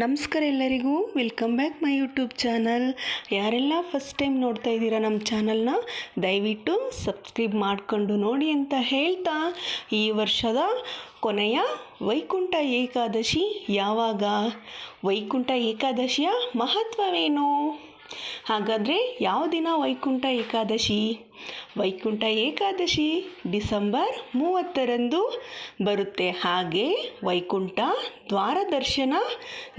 ನಮಸ್ಕಾರ ಎಲ್ಲರಿಗೂ. Welcome back my YouTube channel ಯಾರೆಲ್ಲ ಫಸ್ಟ್ ಟೈಮ್ ನೋಡ್ತಾ ಇದ್ದೀರಾ ನಮ್ಮ ಚಾನಲ್ನ ದಯವಿಟ್ಟು ಸಬ್ಸ್ಕ್ರೈಬ್ ಮಾಡಿಕೊಂಡು ನೋಡಿ ಅಂತ ಹೇಳ್ತಾ, ಈ ವರ್ಷದ ಕೊನೆಯ ವೈಕುಂಠ ಏಕಾದಶಿ ಯಾವಾಗ? ವೈಕುಂಠ ಏಕಾದಶಿಯ ಮಹತ್ವವೇನು? ಹಾಗಾದರೆ ಯಾವ ದಿನ ವೈಕುಂಠ ಏಕಾದಶಿ? ವೈಕುಂಠ ಏಕಾದಶಿ ಡಿಸೆಂಬರ್ ಮೂವತ್ತರಂದು ಬರುತ್ತೆ. ಹಾಗೆ ವೈಕುಂಠ ದ್ವಾರ ದರ್ಶನ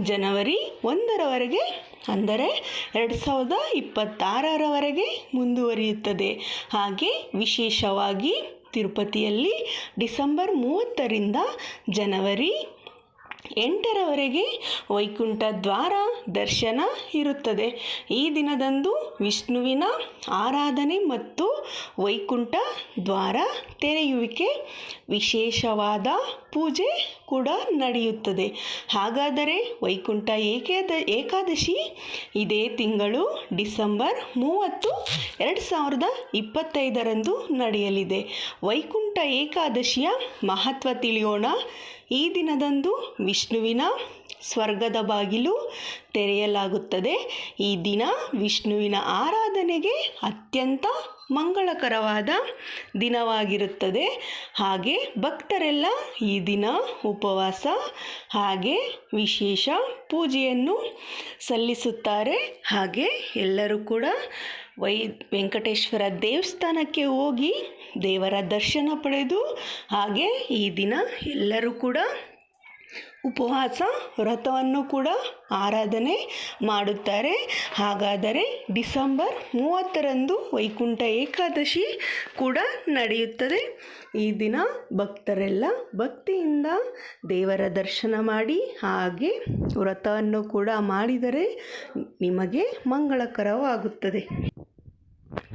ಜನವರಿ ಒಂದರವರೆಗೆ, ಅಂದರೆ ಎರಡು ಸಾವಿರದ ಇಪ್ಪತ್ತಾರರವರೆಗೆ ಮುಂದುವರಿಯುತ್ತದೆ. ಹಾಗೆ ವಿಶೇಷವಾಗಿ ತಿರುಪತಿಯಲ್ಲಿ ಡಿಸೆಂಬರ್ ಮೂವತ್ತರಿಂದ ಜನವರಿ ಎಂಟರವರೆಗೆ ವೈಕುಂಠ ದ್ವಾರ ದರ್ಶನ ಇರುತ್ತದೆ. ಈ ದಿನದಂದು ವಿಷ್ಣುವಿನ ಆರಾಧನೆ ಮತ್ತು ವೈಕುಂಠ ದ್ವಾರ ತೆರೆಯುವಿಕೆ ವಿಶೇಷವಾದ ಪೂಜೆ ಕೂಡ ನಡೆಯುತ್ತದೆ. ಹಾಗಾದರೆ ವೈಕುಂಠ ಏಕಾದ, ಏಕಾದಶಿ ಇದೇ ತಿಂಗಳು ಡಿಸೆಂಬರ್ ಮೂವತ್ತು ಎರಡು ಸಾವಿರದ ಇಪ್ಪತ್ತೈದರಂದು ನಡೆಯಲಿದೆ. ವೈಕುಂಠ ಏಕಾದಶಿಯ ಮಹತ್ವ ತಿಳಿಯೋಣ. ಈ ದಿನದಂದು ವಿಷ್ಣುವಿನ ಸ್ವರ್ಗದ ಬಾಗಿಲು ತೆರೆಯಲಾಗುತ್ತದೆ. ಈ ದಿನ ವಿಷ್ಣುವಿನ ಆರಾಧನೆಗೆ ಅತ್ಯಂತ ಮಂಗಳಕರವಾದ ದಿನವಾಗಿರುತ್ತದೆ. ಹಾಗೆ ಭಕ್ತರೆಲ್ಲ ಈ ದಿನ ಉಪವಾಸ, ಹಾಗೆ ವಿಶೇಷ ಪೂಜೆಯನ್ನು ಸಲ್ಲಿಸುತ್ತಾರೆ. ಹಾಗೆ ಎಲ್ಲರೂ ಕೂಡ ವೈ ವೆಂಕಟೇಶ್ವರ ದೇವಸ್ಥಾನಕ್ಕೆ ಹೋಗಿ ದೇವರ ದರ್ಶನ ಪಡೆದು ಹಾಗೆ ಈ ದಿನ ಎಲ್ಲರೂ ಕೂಡ ಉಪವಾಸ, ವ್ರತವನ್ನು ಕೂಡ ಆರಾಧನೆ ಮಾಡುತ್ತಾರೆ. ಹಾಗಾದರೆ ಡಿಸೆಂಬರ್ ಮೂವತ್ತರಂದು ವೈಕುಂಠ ಏಕಾದಶಿ ಕೂಡ ನಡೆಯುತ್ತದೆ. ಈ ದಿನ ಭಕ್ತರೆಲ್ಲ ಭಕ್ತಿಯಿಂದ ದೇವರ ದರ್ಶನ ಮಾಡಿ, ಹಾಗೆ ವ್ರತವನ್ನು ಕೂಡ ಮಾಡಿದರೆ ನಿಮಗೆ ಮಂಗಳಕರವಾಗುತ್ತದೆ.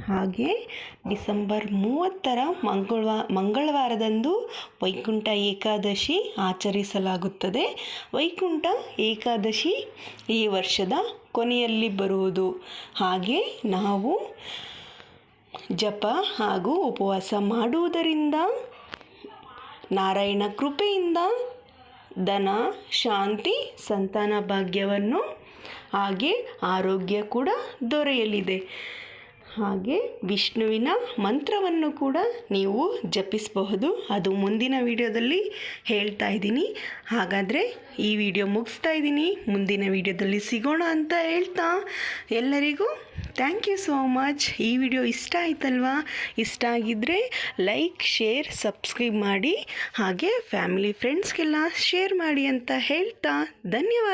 ಹಾಗೆ ಡಿಸೆಂಬರ್ ಮೂವತ್ತರ ಮಂಗಳವಾ, ಮಂಗಳವಾರದಂದು ವೈಕುಂಠ ಏಕಾದಶಿ ಆಚರಿಸಲಾಗುತ್ತದೆ. ವೈಕುಂಠ ಏಕಾದಶಿ ಈ ವರ್ಷದ ಕೊನೆಯಲ್ಲಿ ಬರುವುದು. ಹಾಗೆ ನಾವು ಜಪ ಹಾಗೂ ಉಪವಾಸ ಮಾಡುವುದರಿಂದ ನಾರಾಯಣ ಕೃಪೆಯಿಂದ ಧನ, ಶಾಂತಿ, ಸಂತಾನ ಭಾಗ್ಯವನ್ನು ಹಾಗೆ ಆರೋಗ್ಯ ಕೂಡ ದೊರೆಯಲಿದೆ. ಹಾಗೆ ವಿಷ್ಣುವಿನ ಮಂತ್ರವನ್ನು ಕೂಡ ನೀವು ಜಪಿಸಬಹುದು. ಅದು ಮುಂದಿನ ವಿಡಿಯೋದಲ್ಲಿ ಹೇಳ್ತಾ ಇದ್ದೀನಿ. ಹಾಗಾದರೆ ಈ ವಿಡಿಯೋ ಮುಗಿಸ್ತಾ ಇದ್ದೀನಿ. ಮುಂದಿನ ವಿಡಿಯೋದಲ್ಲಿ ಸಿಗೋಣ ಅಂತ ಹೇಳ್ತಾ ಎಲ್ಲರಿಗೂ ಥ್ಯಾಂಕ್ ಯು ಸೋ ಮಚ್ ಈ ವಿಡಿಯೋ ಇಷ್ಟ ಆಯ್ತಲ್ವಾ? ಇಷ್ಟ ಆಗಿದ್ದರೆ ಲೈಕ್ ಶೇರ್ ಸಬ್ಸ್ಕ್ರೈಬ್ ಮಾಡಿ ಹಾಗೆ ಫ್ಯಾಮಿಲಿ ಫ್ರೆಂಡ್ಸ್ಗೆಲ್ಲ ಶೇರ್ ಮಾಡಿ ಅಂತ ಹೇಳ್ತಾ ಧನ್ಯವಾದ.